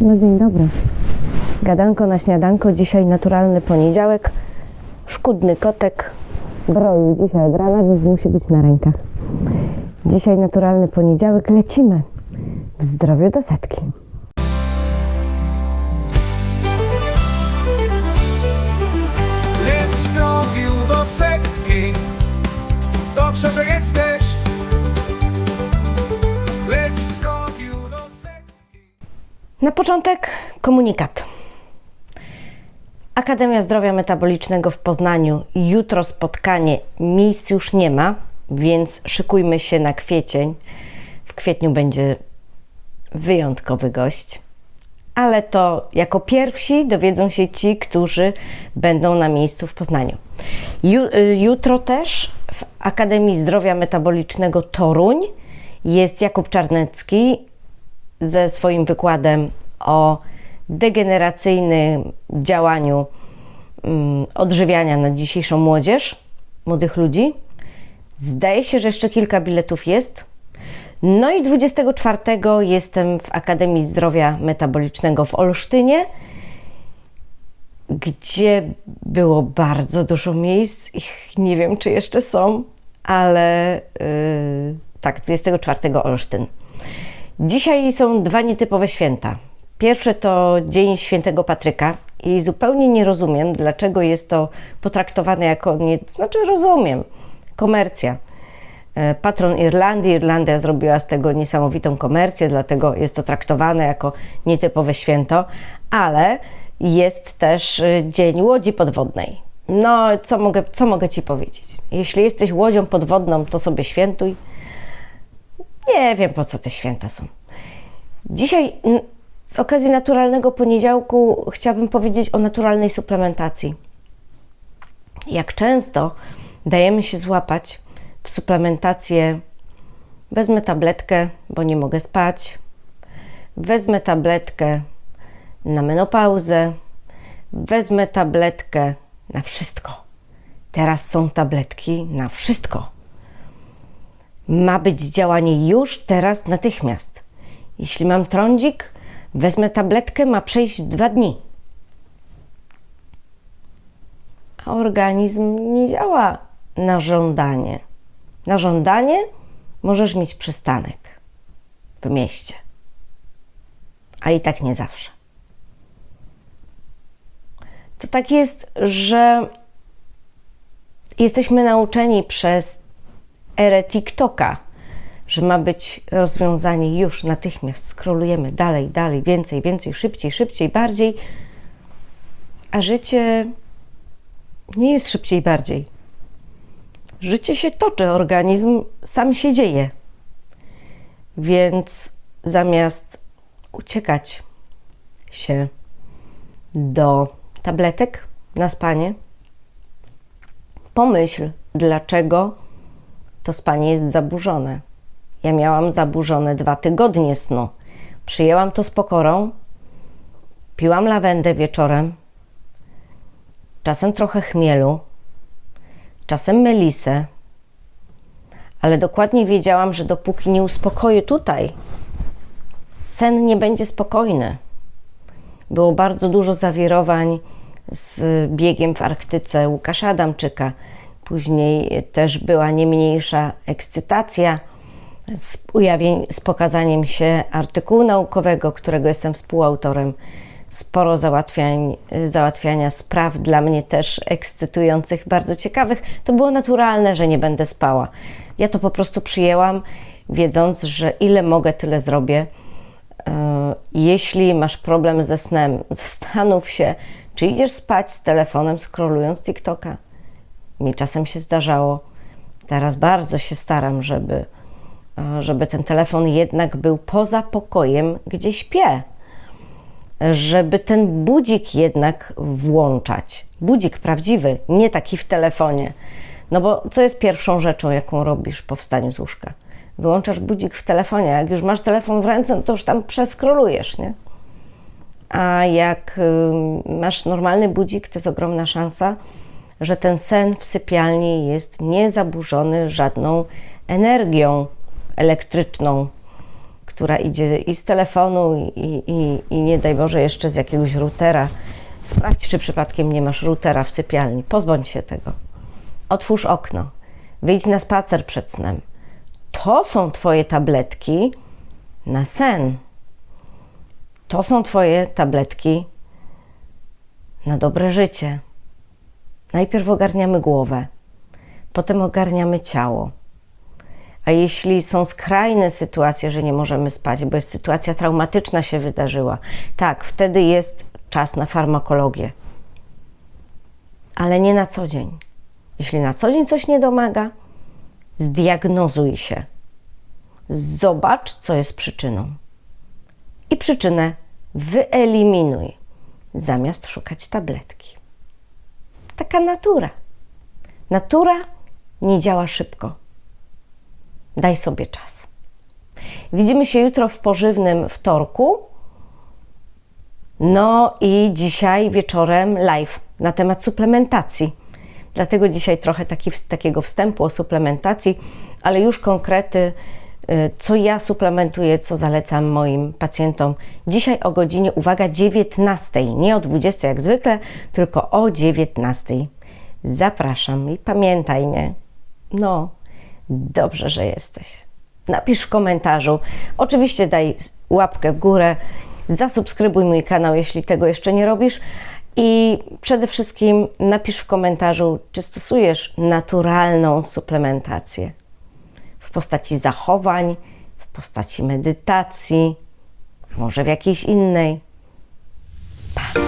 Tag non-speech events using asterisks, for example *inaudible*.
No dzień dobry. Gadanko na śniadanko. Dzisiaj naturalny poniedziałek. Szkudny kotek broi dzisiaj od rana, więc musi być na rękach. Dzisiaj naturalny poniedziałek. Lecimy w zdrowiu do setki. Lecz zdrowiu do setki Dobrze, że jesteś Na początek komunikat. Akademia Zdrowia Metabolicznego w Poznaniu. Jutro spotkanie. Miejsc już nie ma, więc szykujmy się na kwiecień. W kwietniu będzie wyjątkowy gość. Ale to jako pierwsi dowiedzą się ci, którzy będą na miejscu w Poznaniu. Y, jutro też w Akademii Zdrowia Metabolicznego Toruń jest Jakub Czarnecki, ze swoim wykładem o degeneracyjnym działaniu mm, odżywiania na dzisiejszą młodzież, młodych ludzi. Zdaje się, że jeszcze kilka biletów jest. No i 24 jestem w Akademii Zdrowia Metabolicznego w Olsztynie, gdzie było bardzo dużo miejsc. Ich nie wiem, czy jeszcze są, ale yy, tak, 24 Olsztyn. Dzisiaj są dwa nietypowe święta. Pierwsze to Dzień Świętego Patryka i zupełnie nie rozumiem, dlaczego jest to potraktowane jako, nie, znaczy rozumiem, komercja. E, Patron Irlandii, Irlandia zrobiła z tego niesamowitą komercję, dlatego jest to traktowane jako nietypowe święto, ale jest też e, Dzień Łodzi Podwodnej. No, co mogę, co mogę Ci powiedzieć? Jeśli jesteś łodzią podwodną, to sobie świętuj. Nie wiem, po co te święta są. Dzisiaj z okazji naturalnego poniedziałku chciałabym powiedzieć o naturalnej suplementacji. Jak często dajemy się złapać w suplementację wezmę tabletkę, bo nie mogę spać, wezmę tabletkę na menopauzę, wezmę tabletkę na wszystko. Teraz są tabletki na wszystko ma być działanie już, teraz, natychmiast. Jeśli mam trądzik, wezmę tabletkę, ma przejść dwa dni. A organizm nie działa na żądanie. Na żądanie możesz mieć przystanek w mieście, a i tak nie zawsze. To tak jest, że jesteśmy nauczeni przez erę TikToka, że ma być rozwiązanie już natychmiast. Skrolujemy dalej, dalej, więcej, więcej, szybciej, szybciej, bardziej. A życie nie jest szybciej, bardziej. Życie się toczy, organizm sam się dzieje. Więc zamiast uciekać się do tabletek na spanie, pomyśl, dlaczego to spanie jest zaburzone. Ja miałam zaburzone dwa tygodnie snu. Przyjęłam to z pokorą, piłam lawendę wieczorem, czasem trochę chmielu, czasem melisę, ale dokładnie wiedziałam, że dopóki nie uspokoję tutaj, sen nie będzie spokojny. Było bardzo dużo zawirowań z biegiem w Arktyce Łukasza Adamczyka. Później też była nie mniejsza ekscytacja z, ujawień, z pokazaniem się artykułu naukowego, którego jestem współautorem. Sporo załatwiań, załatwiania spraw dla mnie też ekscytujących, bardzo ciekawych. To było naturalne, że nie będę spała. Ja to po prostu przyjęłam, wiedząc, że ile mogę, tyle zrobię. E, Jeśli masz problem ze snem, *laughs* zastanów się, czy idziesz spać z telefonem, scrollując TikToka. Mi czasem się zdarzało. Teraz bardzo się staram, żeby, e, żeby ten telefon jednak był poza pokojem, gdzie śpię. Żeby ten budzik jednak włączać. Budzik prawdziwy, nie taki w telefonie. No bo co jest pierwszą rzeczą, jaką robisz po wstaniu z łóżka? Wyłączasz budzik w telefonie. Jak już masz telefon w ręce, no to już tam przeskrolujesz, nie? A jak masz normalny budzik, to jest ogromna szansa, że ten sen w sypialni jest niezaburzony żadną energią elektryczną, która idzie i z telefonu, i, i, i nie daj Boże jeszcze z jakiegoś routera. Sprawdź, czy przypadkiem nie masz routera w sypialni. Pozbądź się tego. Otwórz okno. Wyjdź na spacer przed snem. To są Twoje tabletki na sen. To są Twoje tabletki na dobre życie. Najpierw ogarniamy głowę, potem ogarniamy ciało. A jeśli są skrajne sytuacje, że nie możemy spać, bo jest sytuacja traumatyczna się wydarzyła, tak, wtedy jest czas na farmakologię. Ale nie na co dzień. Jeśli na co dzień coś nie domaga, zdiagnozuj się. Zobacz, co jest przyczyną. I przyczynę wyeliminuj, zamiast szukać tabletki. Taka natura. Natura nie działa szybko. Daj sobie czas. Widzimy się jutro w pożywnym wtorku. No i dzisiaj wieczorem live na temat suplementacji. Dlatego dzisiaj trochę taki, takiego wstępu o suplementacji, ale już konkrety, co ja suplementuję, co zalecam moim pacjentom. Dzisiaj o godzinie, uwaga, 19, nie o 20 jak zwykle, tylko o 19. Zapraszam i pamiętaj, nie? No, dobrze, że jesteś. Napisz w komentarzu. Oczywiście daj łapkę w górę, zasubskrybuj mój kanał, jeśli tego jeszcze nie robisz. I przede wszystkim napisz w komentarzu, czy stosujesz naturalną suplementację w postaci zachowań, w postaci medytacji, może w jakiejś innej. Pa.